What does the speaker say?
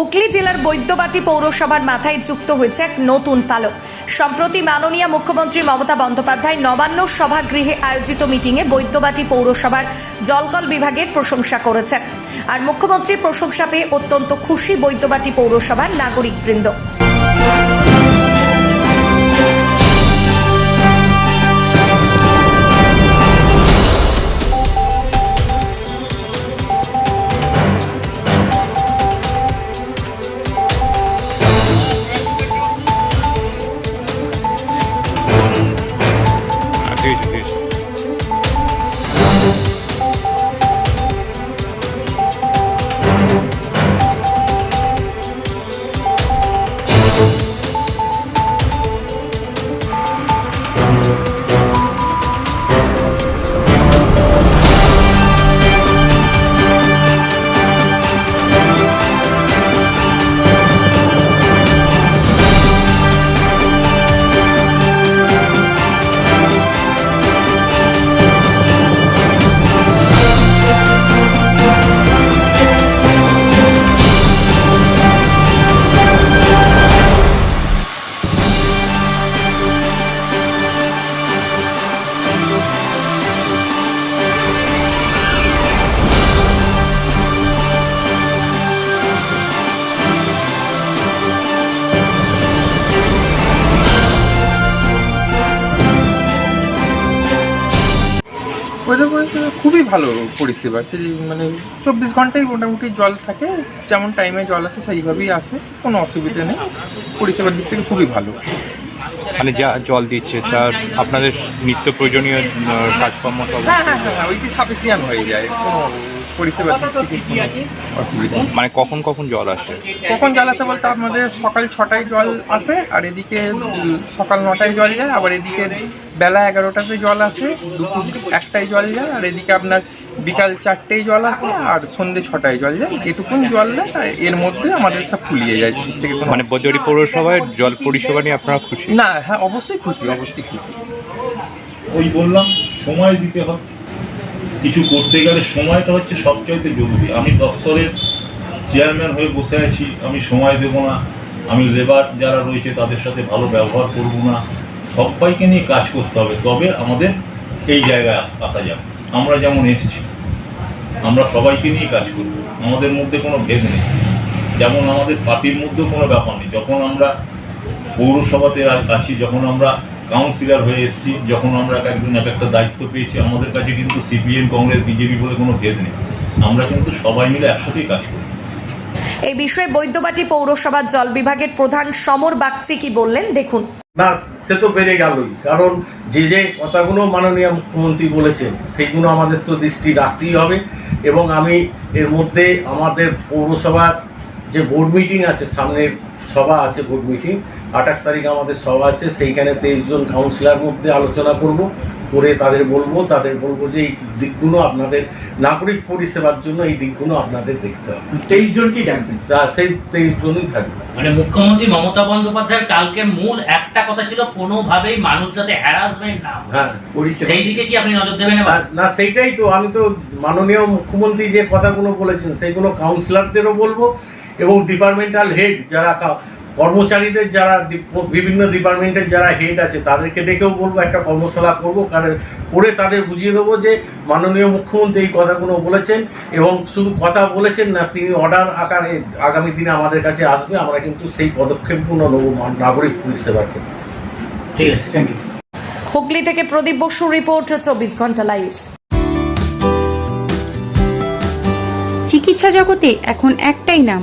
হুগলি জেলার বৈদ্যবাটি পৌরসভার মাথায় যুক্ত হয়েছে এক নতুন পালক। সম্প্রতি মাননীয় মুখ্যমন্ত্রী মমতা বন্দ্যোপাধ্যায় নবান্ন সভাগৃহে আয়োজিত মিটিংয়ে বৈদ্যবাটি পৌরসভার জলকল বিভাগের প্রশংসা করেছেন। আর মুখ্যমন্ত্রীর প্রশংসা পেয়ে অত্যন্ত খুশি বৈদ্যবাটি পৌরসভার নাগরিকবৃন্দ। খুবই ভালো পরিষেবা। সে মানে চব্বিশ ঘন্টাই মোটামুটি জল থাকে যেমন টাইমে জল আসে সেইভাবেই আসে কোনো অসুবিধা নেই। পরিষেবার দিক থেকে খুবই ভালো। মানে যা জল দিচ্ছে তার আপনাদের নিত্য প্রয়োজনীয় কাজকর্ম সব? হ্যাঁ হ্যাঁ হ্যাঁ ওইটি সাফিসিয়ান হয়ে যায় কোনো কোনো অসুবিধা নেই। মানে কখন কখন জল আসে? কখন জল আসে বলতে আমাদের সকাল ছটায় জল আসে আর এদিকে সকাল নটায় জল যায় আবার এদিকে বেলা এগারোটাতে জল আসে দুপুর একটায় জল যায় আর এদিকে আপনার বিকাল চারটেয় জল আসে আর সন্ধ্যে ছটায় জল যায়। যেটুকুন জল দেয় তাই এর মধ্যে আমাদের সব ফুলিয়ে যায় সেদিক থেকে কোনো মানে বৈদ্যবাড়ি পৌরসভায় জল পরিষেবা নিয়ে আপনারা খুশি? না হ্যাঁ অবশ্যই খুশি অবশ্যই খুশি। ওই বললাম সময় দিতে হবে। কিছু করতে গেলে সময়টা হচ্ছে সবচাইতে জরুরি। আমি দপ্তরের চেয়ারম্যান হয়ে বসে আছি, আমি সময় দেব না, আমি লেবার যারা রয়েছে তাদের সাথে ভালো ব্যবহার করব না। সবাইকে নিয়ে কাজ করতে হবে, তবে আমাদের এই জায়গায় আসা যাবে আমরা যেমন এসেছি, আমরা সবাইকে নিয়ে কাজ করব, আমাদের মধ্যে কোনো ভেদ নেই। যেমন আমাদের পার্টির মধ্যেও কোনো ব্যাপার নেই, যখন আমরা পৌরসভাতে আছি, যখন আমরা কাউন্সিলর হয়ে এসেছি যখন আমরা এক একজন এক একটা দায়িত্ব পেয়েছি আমাদের কাছে কিন্তু সিপিএম কংগ্রেস বিজেপি বলে কোনো ভেদ নেই। আমরা কিন্তু সবাই মিলে একসাথেই কাজ করি। এই বিষয়ে বৈদ্যবাটি পৌরসভার জল বিভাগের প্রধান সমর বাগচি কি বললেন? দেখুন। না সে তো বেড়ে গেলই কারণ যে যে কথাগুলো মাননীয় মুখ্যমন্ত্রী বলেছেন সেইগুলো আমাদের তো দৃষ্টি রাখতেই হবে এবং আমি এর মধ্যে আমাদের পৌরসভার যে বোর্ড মিটিং আছে সামনের সভা আছে বোর্ড মিটিং আঠাশ তারিখ আমাদের সভা আছে সেইখানে তেইশ জন কাউন্সিলর মধ্যে আলোচনা করব করে তাদের বলব তাদের বলব যে এই দিকগুলো আপনাদের নাগরিক পরিষেবার জন্য এই দিকগুলো আপনাদের দেখতে হবে। তেইশ জনকেই ডাকবেন? তা সেই তেইশ জনই থাকবে। মানে মুখ্যমন্ত্রী মমতা বন্দ্যোপাধ্যায়ের কালকে মূল একটা কথা ছিল কোনোভাবেই মানুষ যাতে হ্যারাসমেন্ট না হ্যাঁ। সেই দিকে কি আপনি নজর দেবেন না- না সেইটাই তো আমি তো মাননীয় মুখ্যমন্ত্রী যে কথাগুলো বলেছেন সেইগুলো কাউন্সিলরদেরও বলব এবং ডিপার্টমেন্টাল হেড যারা কর্মচারীদের যারা বিভিন্ন ডিপার্টমেন্টের যারা হেড আছে তাদেরকে ডেকেও বলব একটা কর্মশালা করব কারণ করে তাদের বুঝিয়ে দেবো যে মাননীয় মুখ্যমন্ত্রী এই কথাগুলো বলেছেন এবং শুধু কথা বলেছেন না তিনি অর্ডার আকারে আগামী দিনে আমাদের কাছে আসবে আমরা কিন্তু সেই পদক্ষেপগুলো নেব নাগরিক পরিষেবার ক্ষেত্রে। ঠিক আছে থ্যাংক ইউ হুগলি থেকে প্রদীপ বসু রিপোর্ট চব্বিশ ঘণ্টা লাইভ চিকিৎসা জগতে এখন একটাই নাম